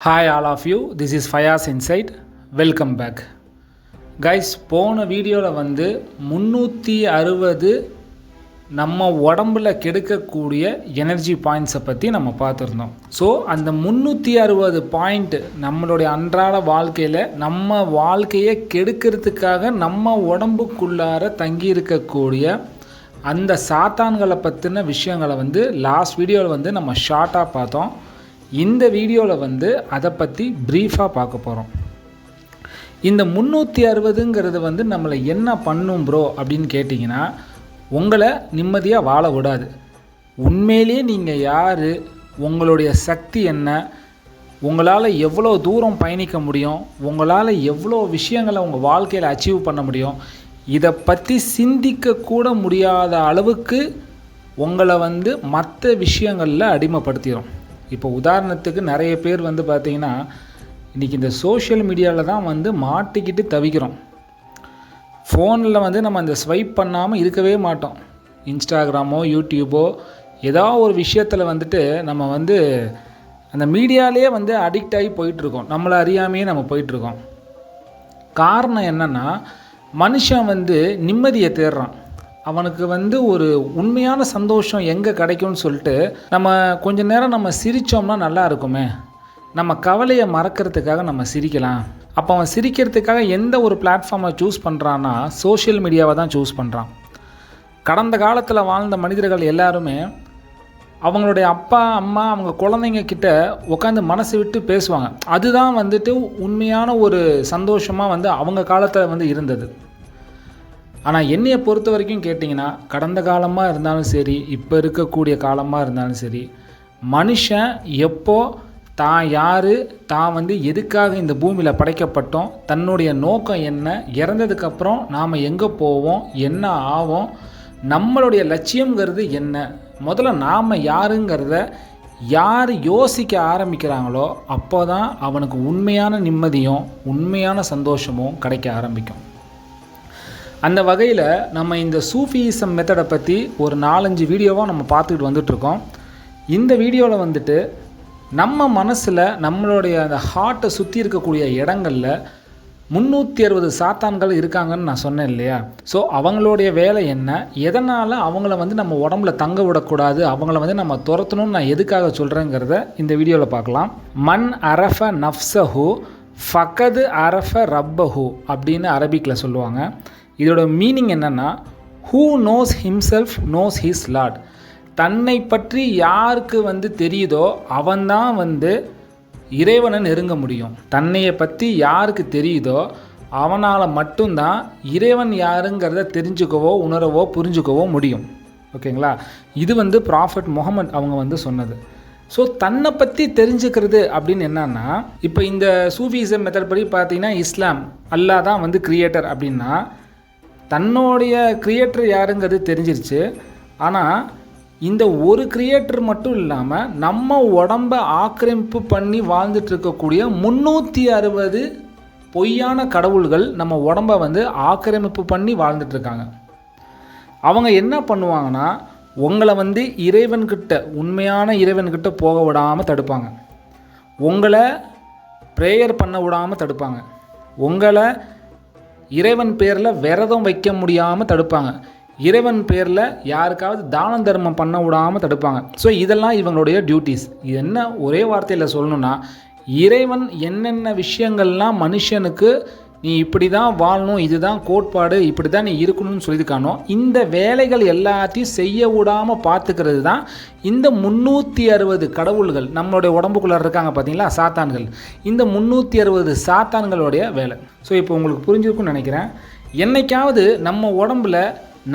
Hi all of you this is Fayaz insight welcome back guys போன வீடியோவில் வந்து முந்நூற்றி அறுபது நம்ம உடம்புல கெடுக்கக்கூடிய எனர்ஜி பாயிண்ட்ஸை பற்றி நம்ம பார்த்துருந்தோம். ஸோ அந்த முந்நூற்றி அறுபது பாயிண்ட் நம்மளுடைய அன்றாட வாழ்க்கையில் நம்ம வாழ்க்கையை கெடுக்கிறதுக்காக நம்ம உடம்புக்குள்ளார தங்கி இருக்கக்கூடிய அந்த சாத்தான்களை பற்றின விஷயங்களை வந்து லாஸ்ட் வீடியோவில் வந்து நம்ம ஷார்ட்டாக பார்த்தோம். இந்த வீடியோவில் வந்து அதை பற்றி ப்ரீஃபாக பார்க்க போகிறோம் இந்த முந்நூற்றி அறுபதுங்கிறது வந்து நம்மளை என்ன பண்ணும் ப்ரோ அப்படின்னு கேட்டிங்கன்னா உங்களை நிம்மதியாக வாழ விடாது. உண்மையிலேயே நீங்கள் யார் உங்களுடைய சக்தி என்ன உங்களால் எவ்வளோ தூரம் பயணிக்க முடியும் உங்களால் எவ்வளோ விஷயங்களை உங்கள் வாழ்க்கையில் அச்சீவ் பண்ண முடியும் இதை பற்றி சிந்திக்கக்கூட முடியாத அளவுக்கு உங்களை வந்து மற்ற விஷயங்களில் அடிமைப்படுத்திடும் இப்போ உதாரணத்துக்கு நிறைய பேர் வந்து பார்த்திங்கன்னா இன்றைக்கி இந்த சோஷியல் மீடியாவில் தான் வந்து மாட்டிக்கிட்டு தவிக்கிறோம். ஃபோனில் வந்து நம்ம அந்த ஸ்வைப் பண்ணாமல் இருக்கவே மாட்டோம். இன்ஸ்டாகிராமோ யூடியூபோ ஏதோ ஒரு விஷயத்தில் வந்துட்டு நம்ம வந்து அந்த மீடியாலே வந்து அடிக்ட் ஆகி போயிட்டுருக்கோம். நம்மளை அறியாமையே நம்ம போயிட்டுருக்கோம். காரணம் என்னென்னா மனுஷன் வந்து நிம்மதியை தேடுறான். அவனுக்கு வந்து ஒரு உண்மையான சந்தோஷம் எங்கே கிடைக்கும்னு சொல்லிட்டு நம்ம கொஞ்ச நேரம் நம்ம சிரித்தோம்னா நல்லா இருக்குமே. நம்ம கவலையை மறக்கிறதுக்காக நம்ம சிரிக்கலாம். அப்போ அவன் சிரிக்கிறதுக்காக எந்த ஒரு பிளாட்ஃபார்மை சூஸ் பண்ணுறான்னா சோஷியல் மீடியாவை தான் சூஸ் பண்ணுறான் கடந்த காலத்தில் வாழ்ந்த மனிதர்கள் எல்லாருமே அவங்களுடைய அப்பா அம்மா அவங்க குழந்தைங்க கிட்ட உட்காந்து மனசு விட்டு பேசுவாங்க. அதுதான் வந்துட்டு உண்மையான ஒரு சந்தோஷமாக வந்து அவங்க காலத்தில் வந்து இருந்தது. ஆனால் என்னையை பொறுத்த வரைக்கும் கேட்டிங்கன்னா கடந்த காலமாக இருந்தாலும் சரி இப்போ இருக்கக்கூடிய காலமாக இருந்தாலும் சரி மனுஷன் எப்போ தான் யார் தான் வந்து எதுக்காக இந்த பூமியில் படைக்கப்பட்டோம் தன்னுடைய நோக்கம் என்ன இறந்ததுக்கப்புறம் நாம் எங்கே போவோம் என்ன ஆவோம் நம்மளுடைய லட்சியங்கிறது என்ன முதல்ல நாம் யாருங்கிறத யார் யோசிக்க ஆரம்பிக்கிறாங்களோ அப்போ தான் அவனுக்கு உண்மையான நிம்மதியும் உண்மையான சந்தோஷமும் கிடைக்க ஆரம்பிக்கும். அந்த வகையில் நம்ம இந்த சூஃபியிசம் மெத்தடை பற்றி ஒரு நாலஞ்சு வீடியோவாக நம்ம பார்த்துக்கிட்டு வந்துட்ருக்கோம் இந்த வீடியோவில் வந்துட்டு நம்ம மனசில் நம்மளுடைய அந்த ஹார்ட்டை சுற்றி இருக்கக்கூடிய இடங்களில் முந்நூற்றி அறுபது சாத்தான்கள் இருக்காங்கன்னு நான் சொன்னேன் இல்லையா? ஸோ அவங்களுடைய வேலை என்ன? எதனால் அவங்கள வந்து நம்ம உடம்புல தங்க விடக்கூடாது? அவங்கள வந்து நம்ம துரத்தணும்னு நான் எதுக்காக சொல்கிறேங்கிறத இந்த வீடியோவில் பார்க்கலாம். மண் அரஃப நஃப்சஹு ஃபகது அரஃப ரப்பஹு அப்படின்னு அரபிக்கில் சொல்லுவாங்க. இதோட மீனிங் என்னென்னா who knows himself knows his lot தன்னை பற்றி யாருக்கு வந்து தெரியுதோ அவன்தான் வந்து இறைவனை நெருங்க முடியும். தன்னையை பற்றி யாருக்கு தெரியுதோ அவனால் மட்டும்தான் இறைவன் யாருங்கிறத தெரிஞ்சுக்கவோ உணரவோ புரிஞ்சுக்கவோ முடியும். ஓகேங்களா? இது வந்து ப்ராஃபட் முகமது அவங்க வந்து சொன்னது. ஸோ தன்னை பற்றி தெரிஞ்சுக்கிறது அப்படின்னு என்னன்னா இப்போ இந்த சூஃபிசம் மெத்தட் படி பார்த்தீங்கன்னா இஸ்லாம் அல்லாஹ் தான் வந்து கிரியேட்டர் அப்படின்னா தன்னுடைய கிரியேட்டர் யாருங்கிறது தெரிஞ்சிருச்சு. ஆனால் இந்த ஒரு கிரியேட்டர் மட்டும் இல்லாமல் நம்ம உடம்பை ஆக்கிரமிப்பு பண்ணி வாழ்ந்துட்டு இருக்கக்கூடிய முந்நூற்றி அறுபது பொய்யான கடவுள்கள் நம்ம உடம்பை வந்து ஆக்கிரமிப்பு பண்ணி வாழ்ந்துட்டுருக்காங்க அவங்க என்ன பண்ணுவாங்கன்னா உங்களை வந்து இறைவன்கிட்ட உண்மையான இறைவன்கிட்ட போக விடாமல் தடுப்பாங்க. உங்களை ப்ரேயர் பண்ண விடாமல் தடுப்பாங்க. உங்களை இறைவன் பேரில் விரதம் வைக்க முடியாமல் தடுப்பாங்க. இறைவன் பேரில் யாருக்காவது தானம் தர்மம் பண்ண விடாமல் தடுப்பாங்க. ஸோ இதெல்லாம் இவங்களுடைய டியூட்டிஸ் இது என்ன ஒரே வார்த்தையில் சொல்லணும்னா இறைவன் என்னென்ன விஷயங்கள்லாம் மனுஷனுக்கு நீ இப்படி தான் வாழணும் இதுதான் கோட்பாடு இப்படி தான் நீ இருக்கணும்னு சொல்லியிருக்கானோ இந்த வேலைகள் எல்லாத்தையும் செய்ய விடாமல் பார்த்துக்கிறது தான் இந்த முந்நூற்றி அறுபது கடவுள்கள் நம்மளுடைய உடம்புக்குள்ளே இருக்காங்க பார்த்தீங்களா சாத்தான்கள். இந்த முந்நூற்றி அறுபது சாத்தான்களுடைய வேலை. ஸோ இப்போ உங்களுக்கு புரிஞ்சிருக்கும்னு நினைக்கிறேன். என்னைக்காவது நம்ம உடம்புல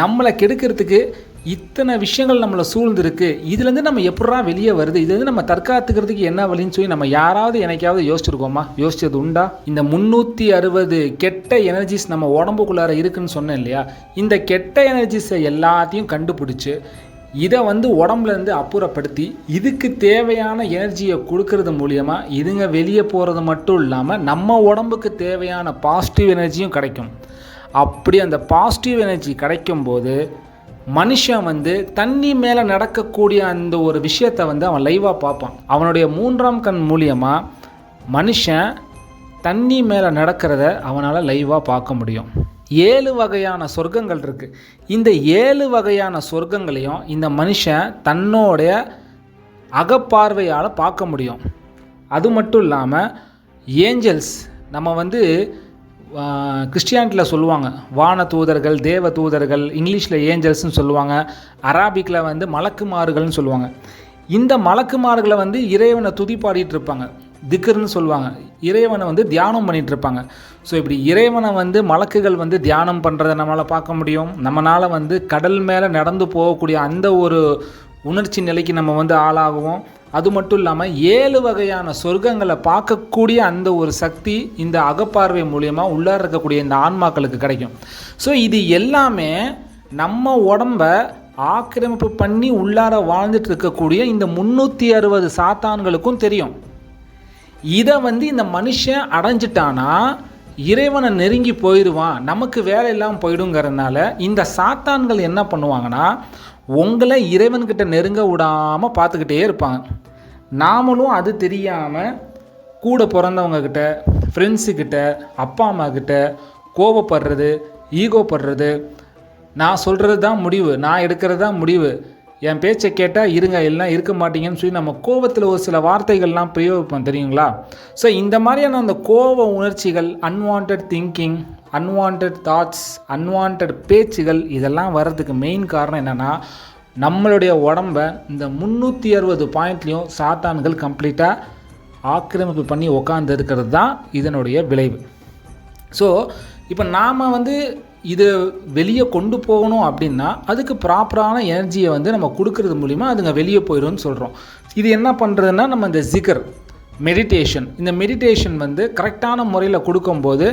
நம்மளை கெடுக்கிறதுக்கு இத்தனை விஷயங்கள் நம்மளை சூழ்ந்துருக்கு. இதுலேருந்து நம்ம எப்படா வெளியே வருது? இதுலேருந்து நம்ம தற்காத்துக்கிறதுக்கு என்ன வழின்னு சொல்லி நம்ம யாராவது எனக்காவது யோசிச்சிருக்கோமா? யோசிச்சது உண்டா? இந்த முந்நூற்றி அறுபது கெட்ட எனர்ஜிஸ் நம்ம உடம்புக்குள்ளார இருக்குன்னு சொன்னேன் இல்லையா? இந்த கெட்ட எனர்ஜிஸை எல்லாத்தையும் கண்டுபிடிச்சி இதை வந்து உடம்புலேருந்து அப்புறப்படுத்தி இதுக்கு தேவையான எனர்ஜியை கொடுக்கறது மூலியமாக இதுங்க வெளியே போகிறது மட்டும் இல்லாமல் நம்ம உடம்புக்கு தேவையான பாசிட்டிவ் எனர்ஜியும் கிடைக்கும். அப்படி அந்த பாசிட்டிவ் எனர்ஜி கிடைக்கும்போது மனுஷன் வந்து தண்ணி மேலே நடக்கக்கூடிய அந்த ஒரு விஷயத்தை வந்து அவன் லைவாக பார்ப்பான். அவனுடைய மூன்றாம் கண் மூலியமாக மனுஷன் தண்ணி மேலே நடக்கிறத அவனால் லைவாக பார்க்க முடியும். ஏழு வகையான சொர்க்கங்கள் இருக்குது இந்த ஏழு வகையான சொர்க்கங்களையும் இந்த மனுஷன் தன்னோடைய அகப்பார்வையால் பார்க்க முடியும். அது மட்டும் இல்லாமல் ஏஞ்சல்ஸ் நம்ம வந்து கிறிஸ்டியானிட்டியில் சொல்லுவாங்க. வான தூதர்கள் தேவ தூதர்கள் இங்கிலீஷில் ஏஞ்சல்ஸ்னு சொல்லுவாங்க. அராபிக்கில் வந்து மலக்குமாறுகள்னு சொல்லுவாங்க. இந்த மலக்குமார்களை வந்து இறைவனை துதிப்பாடிட்டு இருப்பாங்க. திக்ருன்னு சொல்லுவாங்க. இறைவனை வந்து தியானம் பண்ணிட்டு இருப்பாங்க. ஸோ இப்படி இறைவனை வந்து மலக்குகள் வந்து தியானம் பண்ணுறதை நம்மளால் பார்க்க முடியும். நம்மளால் வந்து கடல் மேலே நடந்து போகக்கூடிய அந்த ஒரு உணர்ச்சி நிலைக்கு நம்ம வந்து ஆளாகுவோம். அது மட்டும் இல்லாமல் ஏழு வகையான சொர்க்கங்களை பார்க்கக்கூடிய அந்த ஒரு சக்தி இந்த அகப்பார்வை மூலியமாக உள்ளார இருக்கக்கூடிய இந்த ஆன்மாக்களுக்கு கிடைக்கும். ஸோ இது எல்லாமே நம்ம உடம்ப ஆக்கிரமிப்பு பண்ணி உள்ளார வாழ்ந்துட்டு இருக்கக்கூடிய இந்த முந்நூற்றி அறுபது சாத்தான்களுக்கும் தெரியும். இதை வந்து இந்த மனுஷன் அடைஞ்சிட்டானா இறைவனை நெருங்கி போயிடுவான் நமக்கு வேலை இல்லாமல் போயிடுங்கிறதுனால இந்த சாத்தான்கள் என்ன பண்ணுவாங்கன்னா உங்களை இறைவன்கிட்ட நெருங்க விடாமல் பார்த்துக்கிட்டே இருப்பாங்க. நாமளும் அது தெரியாமல் கூட பிறந்தவங்கக்கிட்ட ஃப்ரெண்ட்ஸுக்கிட்ட அப்பா அம்மா கிட்ட கோபப்படுறது ஈகோப்படுறது நான் சொல்கிறது தான் முடிவு. நான் எடுக்கிறது தான் முடிவு. என் பேச்சை கேட்டால் இருங்க எல்லாம் இருக்க மாட்டீங்கன்னு சொல்லி நம்ம கோபத்தில் ஒரு சில வார்த்தைகள்லாம் பிரயோகிப்போம் தெரியுங்களா? ஸோ இந்த மாதிரியான அந்த கோப உணர்ச்சிகள் unwanted thinking unwanted thoughts unwanted பேச்சுகள் இதெல்லாம் வர்றதுக்கு மெயின் காரணம் என்னென்னா நம்மளுடைய உடம்ப இந்த முந்நூற்றி அறுபது பாயிண்ட்லேயும் சாத்தான்கள் கம்ப்ளீட்டாக ஆக்கிரமிப்பு பண்ணி உக்காந்து இருக்கிறது தான் இதனுடைய விளைவு. ஸோ இப்போ நாம் வந்து இது வெளியே கொண்டு போகணும் அப்படின்னா அதுக்கு ப்ராப்பரான எனர்ஜியை வந்து நம்ம கொடுக்கறது மூலிமா அதுங்க வெளியே போயிடும்னு சொல்கிறோம் இது என்ன பண்ணுறதுன்னா நம்ம இந்த ஜிகர் மெடிடேஷன். இந்த மெடிடேஷன் வந்து கரெக்டான முறையில் கொடுக்கும்போது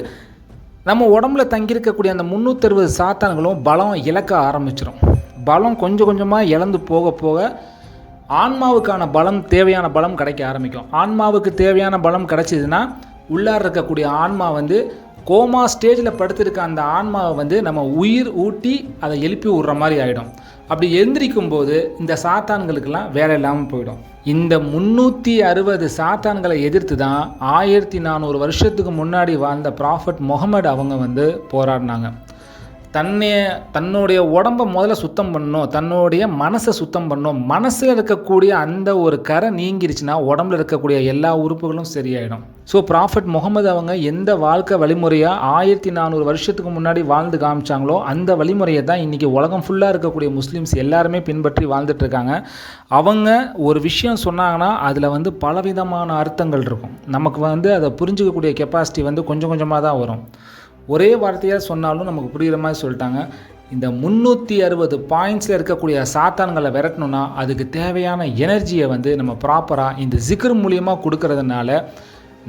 நம்ம உடம்புல தங்கியிருக்கக்கூடிய அந்த முந்நூற்றறுபது சாத்தான்களும் பலம் இழக்க ஆரம்பிச்சிடும் பலம் கொஞ்சம் கொஞ்சமாக இழந்து போக போக ஆன்மாவுக்கான பலம் தேவையான பலம் கிடைக்க ஆரம்பிக்கும். ஆன்மாவுக்கு தேவையான பலம் கிடைச்சிதுன்னா உள்ளார இருக்கக்கூடிய ஆன்மா வந்து கோமா ஸ்டேஜில் படுத்திருக்க அந்த ஆன்மாவை வந்து நம்ம உயிர் ஊட்டி அதை எழுப்பி விடுற மாதிரி ஆகிடும் அப்படி எந்திரிக்கும் போது இந்த சாத்தான்களுக்கெல்லாம் வேலை இல்லாமல் போயிடும். இந்த முந்நூற்றி அறுபது சாத்தான்களை எதிர்த்து தான் ஆயிரத்தி நானூறு வருஷத்துக்கு முன்னாடி வாழ்ந்த ப்ராஃபட் முகமது அவங்க வந்து போராடினாங்க. தன்னை தன்னுடைய உடம்பை முதல்ல சுத்தம் பண்ணும் தன்னுடைய மனசை சுத்தம் பண்ணும் மனசில் இருக்கக்கூடிய அந்த ஒரு கரை நீங்கிருச்சுன்னா உடம்புல இருக்கக்கூடிய எல்லா உறுப்புகளும் சரியாயிடும். ஸோ ப்ராஃபட் முகமது அவங்க எந்த வாழ்க்கை வழிமுறையாக ஆயிரத்தி நானூறு வருஷத்துக்கு முன்னாடி வாழ்ந்து காமிச்சாங்களோ அந்த வழிமுறையை தான் இன்றைக்கி உலகம் ஃபுல்லாக இருக்கக்கூடிய முஸ்லீம்ஸ் எல்லாருமே பின்பற்றி வாழ்ந்துட்டுருக்காங்க அவங்க ஒரு விஷயம் சொன்னாங்கன்னா அதில் வந்து பலவிதமான அர்த்தங்கள் இருக்கும். நமக்கு வந்து அதை புரிஞ்சுக்கக்கூடிய கெப்பாசிட்டி வந்து கொஞ்சம் கொஞ்சமாக தான் வரும். ஒரே வார்த்தையாக சொன்னாலும் நமக்கு புரிகிற மாதிரி சொல்லிட்டாங்க. இந்த முந்நூற்றி அறுபது பாயிண்ட்ஸில் இருக்கக்கூடிய சாத்தான்களை விரட்டணும்னா அதுக்கு தேவையான எனர்ஜியை வந்து நம்ம ப்ராப்பராக இந்த ஜிக்ர் மூலியமாக கொடுக்கறதுனால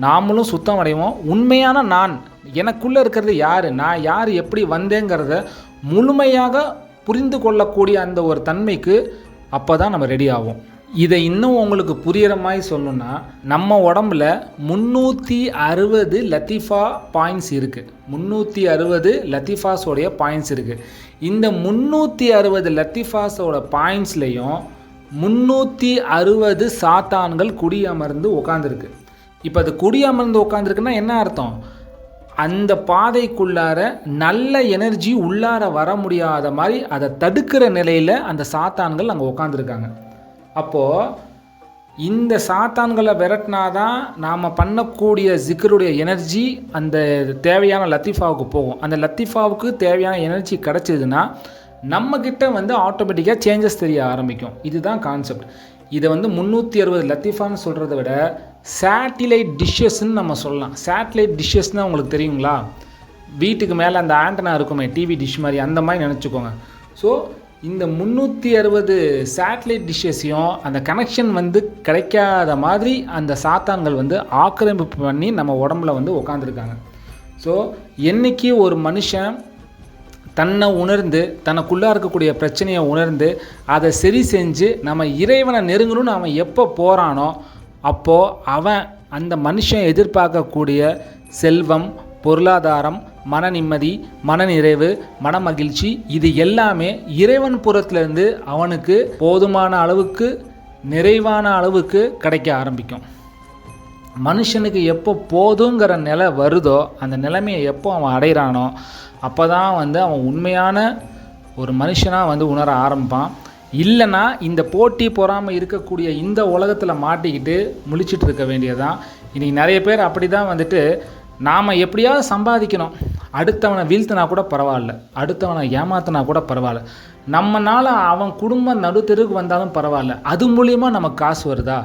நாமளும் சுத்தம் அடைவோம். உண்மையான நான் எனக்குள்ளே இருக்கிறது யார் நான் யார் எப்படி வந்தேங்கிறத முழுமையாக புரிந்து கொள்ளக்கூடிய அந்த ஒரு தன்மைக்கு அப்போ தான் நம்ம ரெடி ஆகும் இதை இன்னும் உங்களுக்கு புரிகிற மாதிரி சொல்லணும்னா நம்ம உடம்புல முந்நூற்றி அறுபது லத்தீஃபா பாயிண்ட்ஸ் இருக்குது முந்நூற்றி அறுபது லத்தீஃபாஸோடைய பாயிண்ட்ஸ் இருக்குது இந்த முந்நூற்றி அறுபது லத்தீஃபாஸோட பாயிண்ட்ஸ்லேயும் முந்நூற்றி அறுபது சாத்தான்கள் குடியமர்ந்து உட்காந்துருக்கு இப்போ அது குடியமர்ந்து உட்காந்துருக்குன்னா என்ன அர்த்தம்? அந்த பாதைக்குள்ளார நல்ல எனர்ஜி உள்ளார வர முடியாத மாதிரி அதை தடுக்கிற நிலையில் அந்த சாத்தான்கள் அங்கே உட்காந்துருக்காங்க அப்போது இந்த சாத்தான்களை விரட்டினாதான் நாம் பண்ணக்கூடிய ஜிக்கருடைய எனர்ஜி அந்த தேவையான லத்தீஃபாவுக்கு போகும். அந்த லத்தீஃபாவுக்கு தேவையான எனர்ஜி கிடச்சிதுன்னா நம்மக்கிட்ட வந்து ஆட்டோமேட்டிக்காக சேஞ்சஸ் தெரிய ஆரம்பிக்கும். இதுதான் கான்செப்ட் இதை வந்து முந்நூற்றி அறுபது லத்தீஃபான்னு சொல்கிறத விட சேட்டிலைட் டிஷ்ஷஸ்ன்னு நம்ம சொல்லலாம். சேட்டிலைட் டிஷ்ஷஸ்னால் உங்களுக்கு தெரியுங்களா? வீட்டுக்கு மேலே அந்த ஆண்டனா இருக்குமே டிவி டிஷ் மாதிரி அந்த மாதிரி நினச்சிக்கோங்க. ஸோ இந்த முந்நூற்றி அறுபது சேட்டலைட் டிஷ்ஷஸையும் அந்த கனெக்ஷன் வந்து கிடைக்காத மாதிரி அந்த சாத்தான்கள் வந்து ஆக்கிரமிப்பு பண்ணி நம்ம உடம்புல வந்து உக்காந்துருக்காங்க. ஸோ என்றைக்கு ஒரு மனுஷன் தன்னை உணர்ந்து தனக்குள்ளே இருக்கக்கூடிய பிரச்சனையை உணர்ந்து அதை சரி செஞ்சு நம்ம இறைவனை நெருங்கணும்னு அவன் எப்போ போகிறானோ அப்போது அவன் அந்த மனுஷன் எதிர்பார்க்கக்கூடிய செல்வம் பொருளாதாரம் மன நிம்மதி மனநிறைவு மனமகிழ்ச்சி இது எல்லாமே இறைவன் புறத்திலிருந்து அவனுக்கு போதுமான அளவுக்கு நிறைவான அளவுக்கு கிடைக்க ஆரம்பிக்கும். மனுஷனுக்கு எப்போ போதுங்கிற நிலை வருதோ அந்த நிலைமையை எப்போ அவன் அடைகிறானோ அப்போ தான் வந்து அவன் உண்மையான ஒரு மனுஷனாக வந்து உணர ஆரம்பிப்பான். இல்லைன்னா இந்த போட்டி பொறாமல் இருக்கக்கூடிய இந்த உலகத்தில் மாட்டிக்கிட்டு முழிச்சிட்டு இருக்க வேண்டியதான் இன்றைக்கி நிறைய பேர் அப்படி தான் வந்துட்டு நாம் எப்படியாவது சம்பாதிக்கணும். அடுத்தவனை வீழ்த்தினா கூட பரவாயில்ல. அடுத்தவனை ஏமாத்தினா கூட பரவாயில்ல. நம்மனால் அவன் குடும்பம் நடுத்தெருக்கு வந்தாலும் பரவாயில்ல. அது மூலியமா நமக்கு காசு வருதா?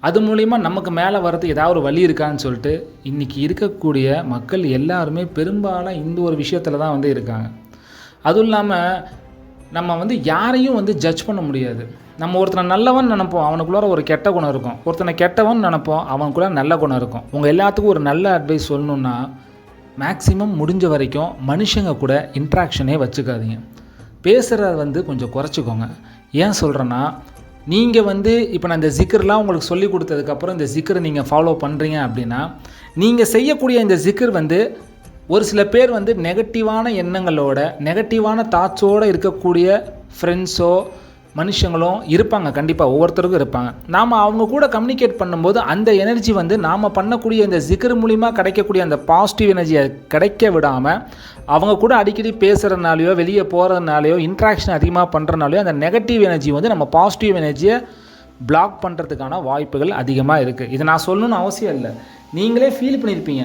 அது மூலிமா நமக்கு மேலே வரது ஏதாவது ஒரு வழி இருக்கான்னு சொல்லிட்டு இன்றைக்கி இருக்கக்கூடிய மக்கள் எல்லாருமே பெரும்பாலும் இந்த ஒரு விஷயத்தில் தான் வந்து இருக்காங்க. அதுவும் இல்லாமல் நம்ம வந்து யாரையும் வந்து ஜட்ஜ் பண்ண முடியாது. நம்ம ஒருத்தனை நல்லவன் நினைப்போம் அவனுக்குள்ளார ஒரு கெட்ட குணம் இருக்கும். ஒருத்தனை கெட்டவன் நினைப்போம் அவனுக்குள்ள நல்ல குணம் இருக்கும். உங்கள் எல்லாத்துக்கும் ஒரு நல்ல அட்வைஸ் சொல்லணுன்னா மேக்ஸிமம் முடிஞ்ச வரைக்கும் மனுஷங்க கூட இன்ட்ராக்ஷனே வச்சுக்காதீங்க. பேசுகிறத வந்து கொஞ்சம் குறைச்சிக்கோங்க. ஏன் சொல்கிறேன்னா நீங்கள் வந்து இப்போ நான் இந்த ஜிக்கர்லாம் உங்களுக்கு சொல்லி கொடுத்ததுக்கப்புறம் இந்த ஜிக்கரை நீங்கள் ஃபாலோ பண்ணுறீங்க அப்படின்னா நீங்கள் செய்யக்கூடிய இந்த ஜிக்கர் வந்து ஒரு சில பேர் வந்து நெகட்டிவான எண்ணங்களோட நெகட்டிவான தாட்ஸோடு இருக்கக்கூடிய ஃப்ரெண்ட்ஸோ மனுஷங்களும் இருப்பாங்க. கண்டிப்பாக ஒவ்வொருத்தருக்கும் இருப்பாங்க. நாம் அவங்க கூட கம்யூனிகேட் பண்ணும்போது அந்த எனர்ஜி வந்து நாம் பண்ணக்கூடிய இந்த ஜிக்கர் மூலிமா கிடைக்கக்கூடிய அந்த பாசிட்டிவ் எனர்ஜியை கிடைக்க விடாமல் அவங்க கூட அடிக்கடி பேசுகிறதுனாலையோ வெளியே போகிறதுனாலையோ இன்ட்ராக்ஷன் அதிகமாக பண்ணுறதுனாலையோ அந்த நெகட்டிவ் எனர்ஜி வந்து நம்ம பாசிட்டிவ் எனர்ஜியை பிளாக் பண்ணுறதுக்கான வாய்ப்புகள் அதிகமாக இருக்குது இதை நான் சொல்லணும்னு அவசியம் இல்லை. நீங்களே ஃபீல் பண்ணியிருப்பீங்க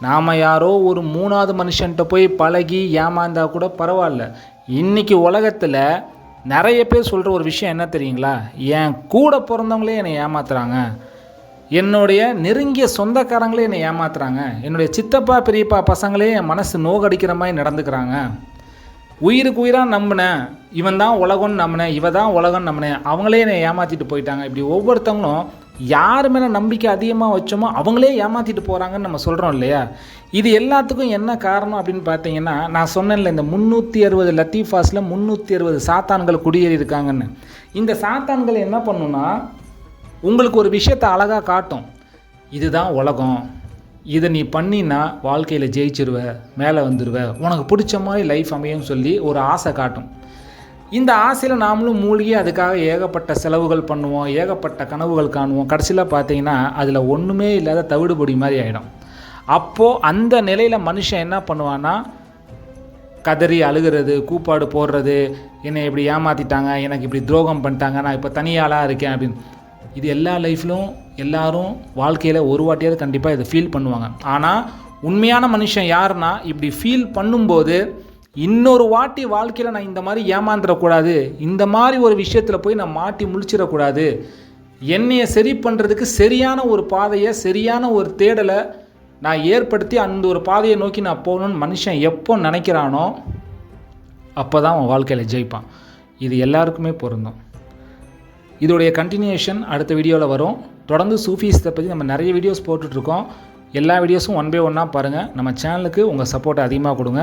நாம் யாரோ ஒரு மூணாவது மனுஷன்கிட்ட போய் பழகி ஏமாந்தால் கூட பரவாயில்ல. இன்றைக்கி உலகத்தில் நிறைய பேர் சொல்கிற ஒரு விஷயம் என்ன தெரியுங்களா? என் கூட பிறந்தவங்களே என்னை ஏமாத்துறாங்க. என்னுடைய நெருங்கிய சொந்தக்காரங்களே என்னை ஏமாத்துறாங்க. என்னுடைய சித்தப்பா பெரியப்பா பசங்களே என் மனசு நோகடிக்கிற மாதிரி நடந்துக்கிறாங்க. உயிருக்கு உயிராக நம்பினேன் இவன் தான் உலகம்னு நம்பினேன் இவ தான் உலகம்னு நம்பினேன் அவங்களே என்னை ஏமாற்றிட்டு போயிட்டாங்க. இப்படி ஒவ்வொருத்தவங்களும் யார் மேலே நம்பிக்கை அதிகமாக வச்சோமோ அவங்களே ஏமாற்றிட்டு போகிறாங்கன்னு நம்ம சொல்கிறோம் இல்லையா? இது எல்லாத்துக்கும் என்ன காரணம் அப்படின்னு பார்த்தீங்கன்னா நான் சொன்னேன்ல இந்த முந்நூற்றி அறுபது லத்தீஃபாஸில் முந்நூற்றி அறுபது சாத்தான்கள் குடியேறி இருக்காங்கன்னு. இந்த சாத்தான்கள் என்ன பண்ணுன்னா உங்களுக்கு ஒரு விஷயத்தை அழகாக காட்டும். இதுதான் உலகம். இதை நீ பண்ணினா வாழ்க்கையில் ஜெயிச்சிருவ மேலே வந்துடுவ உனக்கு பிடிச்ச மாதிரி லைஃப் அமையும் சொல்லி ஒரு ஆசை காட்டும். இந்த ஆசையில் நாமளும் மூழ்கி அதுக்காக ஏகப்பட்ட செலவுகள் பண்ணுவோம் ஏகப்பட்ட கனவுகள் காணுவோம். கடைசியில் பார்த்தீங்கன்னா அதில் ஒன்றுமே இல்லாத தவிடுபொடி மாதிரி ஆகிடும் அப்போது அந்த நிலையில் மனுஷன் என்ன பண்ணுவான்னா கதறி அழுகிறது கூப்பாடு போடுறது என்னை இப்படி ஏமாற்றிட்டாங்க எனக்கு இப்படி துரோகம் பண்ணிட்டாங்க நான் இப்போ தனியாளாக இருக்கேன் அப்படின்னு. இது எல்லா லைஃப்லும் எல்லாரும் வாழ்க்கையில் ஒரு வாட்டியாவது கண்டிப்பாக இதை ஃபீல் பண்ணுவாங்க. ஆனால் உண்மையான மனுஷன் யாருன்னா இப்படி ஃபீல் பண்ணும்போது இன்னொரு வாட்டி வாழ்க்கையில் நான் இந்த மாதிரி ஏமாந்துடக்கூடாது. இந்த மாதிரி ஒரு விஷயத்தில் போய் நான் மாட்டி முழிச்சிடக்கூடாது. என்னையை சரி பண்ணுறதுக்கு சரியான ஒரு பாதையை சரியான ஒரு தேடலை நான் ஏற்படுத்தி அந்த ஒரு பாதையை நோக்கி நான் போகணுன்னு மனுஷன் எப்போ நினைக்கிறானோ அப்போ தான் அவன் வாழ்க்கையில் ஜெயிப்பான். இது எல்லாருக்குமே பொருந்தும். இதோடைய கண்டினியூஷன் அடுத்த வீடியோவில் வரும். தொடர்ந்து சூஃபீஸை பற்றி நம்ம நிறைய வீடியோஸ் போட்டுட்ருக்கோம் எல்லா வீடியோஸும் ஒன் பை ஒன்னாக பாருங்கள் நம்ம சேனலுக்கு உங்கள் சப்போர்ட்டை அதிகமாக கொடுங்க.